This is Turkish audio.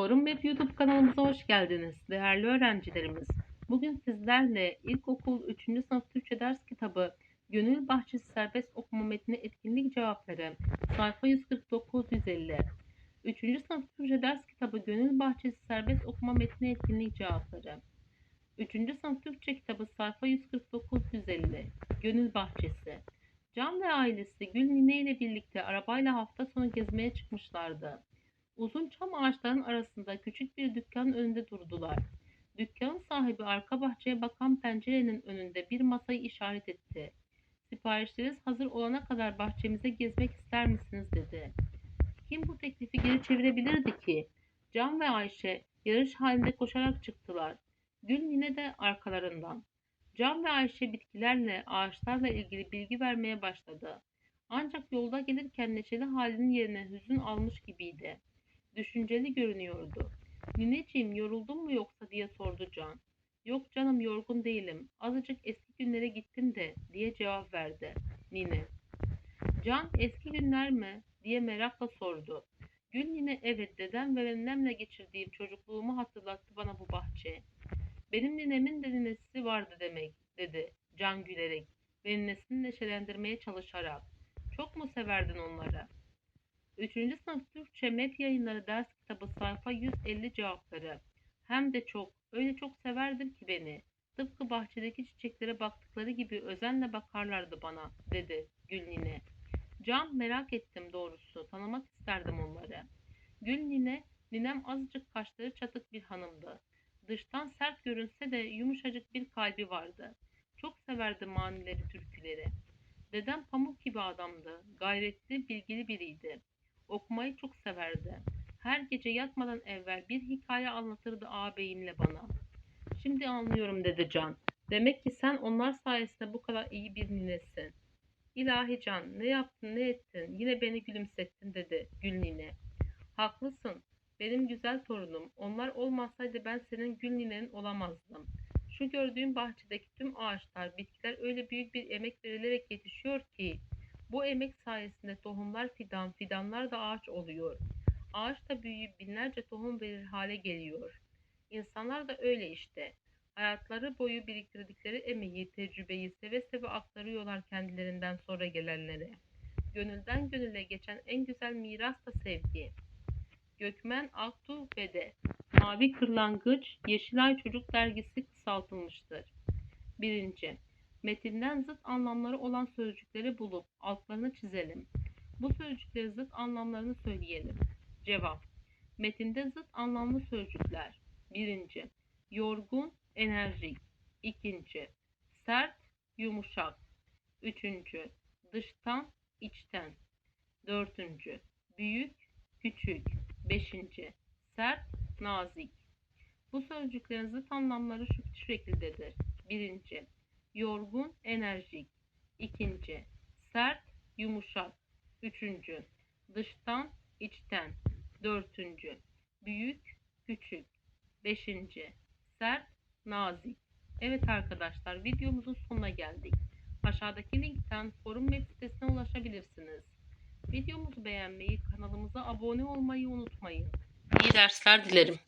Forum Web YouTube kanalımıza hoş geldiniz değerli öğrencilerimiz. Bugün sizlerle İlkokul 3. sınıf Türkçe ders kitabı Gönül Bahçesi Serbest Okuma Metni Etkinlik Cevapları sayfa 149-150 3. sınıf Türkçe ders kitabı Gönül Bahçesi Serbest Okuma Metni Etkinlik Cevapları 3. sınıf Türkçe kitabı sayfa 149-150 Gönül Bahçesi Can ve ailesi Gül Nine ile birlikte arabayla hafta sonu gezmeye çıkmışlardı. Uzun çam ağaçlarının arasında küçük bir dükkanın önünde durdular. Dükkanın sahibi arka bahçeye bakan pencerenin önünde bir masayı işaret etti. Siparişleriniz hazır olana kadar bahçemize gezmek ister misiniz dedi. Kim bu teklifi geri çevirebilirdi ki? Can ve Ayşe yarış halinde koşarak çıktılar. Gül Nine de arkalarından. Can ve Ayşe bitkilerle, ağaçlarla ilgili bilgi vermeye başladı. Ancak yolda gelirken neşeli halinin yerine hüzün almış gibiydi düşünceli görünüyordu. Nineciğim yoruldun mu yoksa diye sordu Can. Yok canım yorgun değilim. Azıcık eski günlere gittim de diye cevap verdi Nine. Can eski günler mi diye merakla sordu. Gül Nine evet dedem ve nenemle geçirdiğim çocukluğumu hatırlattı bana bu bahçe. Benim ninemin de ninesi vardı demek dedi Can gülerek ve ninesini neşelendirmeye çalışarak. Çok mu severdin onları? 3. sınıf Türkçe Met Yayınları ders kitabı sayfa 150 cevapları. Hem de çok, öyle çok severdim ki beni. Tıpkı bahçedeki çiçeklere baktıkları gibi özenle bakarlardı bana, dedi Gül Nine. Can merak ettim doğrusu, tanımak isterdim onları. Gül Nine, ninem azıcık kaşları çatık bir hanımdı. Dıştan sert görünse de yumuşacık bir kalbi vardı. Çok severdi manileri, türküleri. Dedem pamuk gibi adamdı, gayretli, bilgili biriydi. Okumayı çok severdi. Her gece yatmadan evvel bir hikaye anlatırdı ağabeyimle bana. Şimdi anlıyorum dedi Can. Demek ki sen onlar sayesinde bu kadar iyi bir ninesin. İlahi Can ne yaptın ne ettin yine beni gülümsettin dedi Gül nine. Haklısın benim güzel torunum onlar olmasaydı ben senin Gül ninenin olamazdım. Şu gördüğün bahçedeki tüm ağaçlar bitkiler öyle büyük bir emek verilerek yetişiyor ki bu emek sayesinde tohumlar fidan, fidanlar da ağaç oluyor. Ağaç da büyüyüp binlerce tohum verir hale geliyor. İnsanlar da öyle işte. Hayatları boyu biriktirdikleri emeği, tecrübeyi seve seve aktarıyorlar kendilerinden sonra gelenlere. Gönülden gönüle geçen en güzel miras da sevgi. Gökmen Aktu Bede Mavi Kırlangıç Yeşilay Çocuk Dergisi kısaltılmıştır. Birinci. Metinden zıt anlamları olan sözcükleri bulup altlarını çizelim. Bu sözcükleri zıt anlamlarını söyleyelim. Cevap. Metinde zıt anlamlı sözcükler. Birinci. Yorgun, enerjik. İkinci. Sert, yumuşak. Üçüncü. Dıştan, içten. Dördüncü. Büyük, küçük. Beşinci. Sert, nazik. Bu sözcüklerin zıt anlamları şu şekildedir. Birinci yorgun, enerjik. İkinci, sert, yumuşak. Üçüncü, dıştan, içten. Dördüncü, büyük, küçük. Beşinci, sert, nazik. Evet arkadaşlar videomuzun sonuna geldik. Aşağıdaki linkten forum web sitesine ulaşabilirsiniz. Videomuzu beğenmeyi, kanalımıza abone olmayı unutmayın. İyi dersler dilerim.